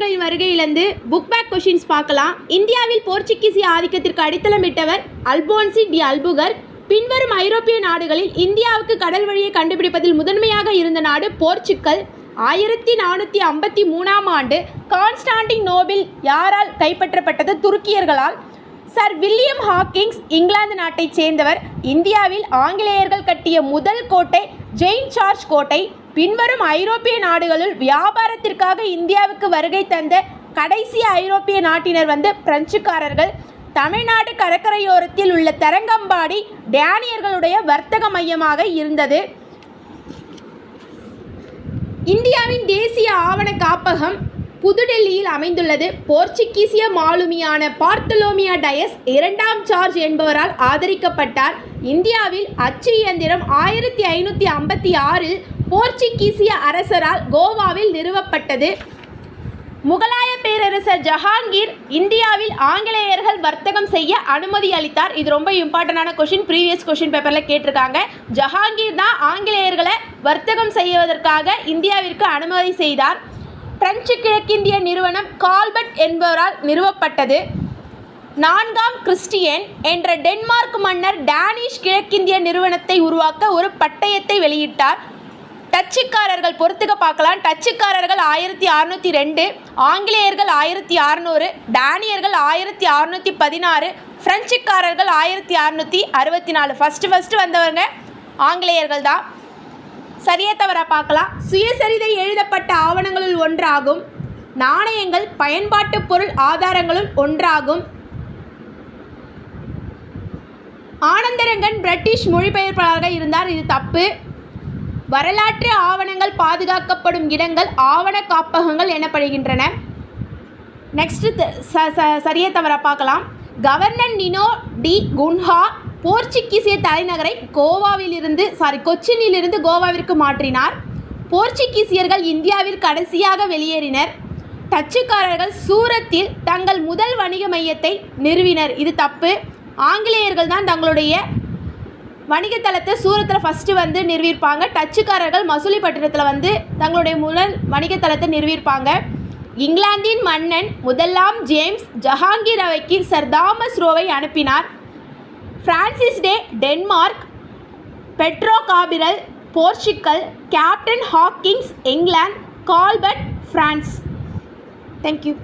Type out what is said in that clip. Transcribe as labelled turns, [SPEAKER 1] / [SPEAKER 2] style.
[SPEAKER 1] களின் வருகையிலிருந்து book back questions பார்க்கலாம். இந்தியாவில் போர்ச்சுகீசிய ஆதிக்கத்திற்கு அடித்தளமிட்டவர் அல்போன்சி டி அல்புகர். பின்வரும் ஐரோப்பிய நாடுகளில் இந்தியாவுக்கு கடல் வழியை கண்டுபிடிப்பதில் முதன்மையாக இருந்த நாடு போர்ச்சுக்கல். ஆயிரத்தி நானூற்றி ஐம்பத்தி மூணாம் ஆண்டு கான்ஸ்டாண்டின் நோபில் யாரால் கைப்பற்றப்பட்டது துருக்கியர்களால்? சர் வில்லியம் ஹாக்கிங்ஸ் இங்கிலாந்து நாட்டைச் சேர்ந்தவர். இந்தியாவில் ஆங்கிலேயர்கள் கட்டிய முதல் கோட்டை ஜெயின் சார்ஜ் கோட்டை. பின்வரும் ஐரோப்பிய நாடுகளுள் வியாபாரத்திற்காக இந்தியாவுக்கு வருகை தந்த கடைசி ஐரோப்பிய நாட்டினர் வந்து பிரெஞ்சுக்காரர்கள். தமிழ்நாடு கடற்கரையோரத்தில் உள்ள தரங்கம்பாடி டேனியர்களுடைய வர்த்தக மையமாக இருந்தது. இந்தியாவின் தேசிய ஆவண காப்பகம் புதுடெல்லியில் அமைந்துள்ளது. போர்ச்சுகீசிய மாலுமியான பார்த்தலோமியா டயஸ் இரண்டாம் சார்ஜ் என்பவரால் ஆதரிக்கப்பட்டார். இந்தியாவில் அச்சு இயந்திரம் ஆயிரத்தி ஐநூற்றி ஐம்பத்தி ஆறில் போர்ச்சுகீசிய அரசரால் கோவாவில் நிறுவப்பட்டது. முகலாய பேரரசர் ஜஹாங்கீர் இந்தியாவில் ஆங்கிலேயர்கள் வர்த்தகம் செய்ய அனுமதி அளித்தார். இது ரொம்ப இம்பார்ட்டண்டான கொஷின் ப்ரீவியஸ் கொஷின் பேப்பரில் கேட்டிருக்காங்க. ஜஹாங்கீர் தான் ஆங்கிலேயர்களை வர்த்தகம் செய்வதற்காக இந்தியாவிற்கு அனுமதி செய்தார். பிரெஞ்சு கிழக்கிந்திய நிறுவனம் கால்பர்ட் என்பவரால் நிறுவப்பட்டது. நான்காம் கிறிஸ்டியன் என்ற டென்மார்க் மன்னர் டேனிஷ் கிழக்கிந்திய நிறுவனத்தை உருவாக்க ஒரு பட்டயத்தை வெளியிட்டார். டச்சுக்காரர்கள் பொறுத்துக்க பார்க்கலாம். டச்சுக்காரர்கள் ஆயிரத்தி அறநூற்றி ரெண்டு ஆங்கிலேயர்கள் ஆயிரத்தி அறநூறு டேனியர்கள் ஆயிரத்தி அறநூற்றி பதினாறு பிரெஞ்சுக்காரர்கள் ஆயிரத்தி அறநூற்றி அறுபத்தி நாலு. ஃபஸ்ட்டு ஃபஸ்ட்டு வந்தவங்க ஆங்கிலேயர்கள் தான். சரியா தவிர பார்க்கலாம். சுயசரிதை எழுதப்பட்ட ஆவணங்களுள் ஒன்றாகும். நாணயங்கள் பயன்பாட்டு பொருள் ஆதாரங்களுள் ஒன்றாகும். ஆனந்தரங்கன் பிரிட்டிஷ் மொழிபெயர்ப்பாளராக இருந்தார். இது தப்பு. வரலாற்று ஆவணங்கள் பாதுகாக்கப்படும் இடங்கள் ஆவண காப்பகங்கள் எனப்படுகின்றன. நெக்ஸ்ட் சரியா தவிர பார்க்கலாம். கவர்னர் நினோ டி குன்ஹா போர்ச்சுகீசிய தலைநகரை கோவாவிலிருந்து சாரி கொச்சினிலிருந்து கோவாவிற்கு மாற்றினார். போர்ச்சுகீசியர்கள் இந்தியாவில் கடைசியாக வெளியேறினர். டச்சுக்காரர்கள் சூரத்தில் தங்கள் முதல் வணிக மையத்தை நிறுவினர். இது தப்பு. ஆங்கிலேயர்கள் தான் தங்களுடைய வணிக தளத்தை சூரத்தில் ஃபஸ்ட்டு வந்து நிறுவியிருப்பாங்க. டச்சுக்காரர்கள் மசூலிப்பட்டினத்தில் வந்து தங்களுடைய முதல் வணிக தளத்தை நிறுவியிருப்பாங்க. இங்கிலாந்தின் மன்னன் முதலாம் ஜேம்ஸ் ஜஹாங்கீர் அவைக்கு சர் தாமஸ் ரோவை அனுப்பினார். Francis Day Denmark Pedro Cabral Portugal captain Hawkins England Colbert France thank you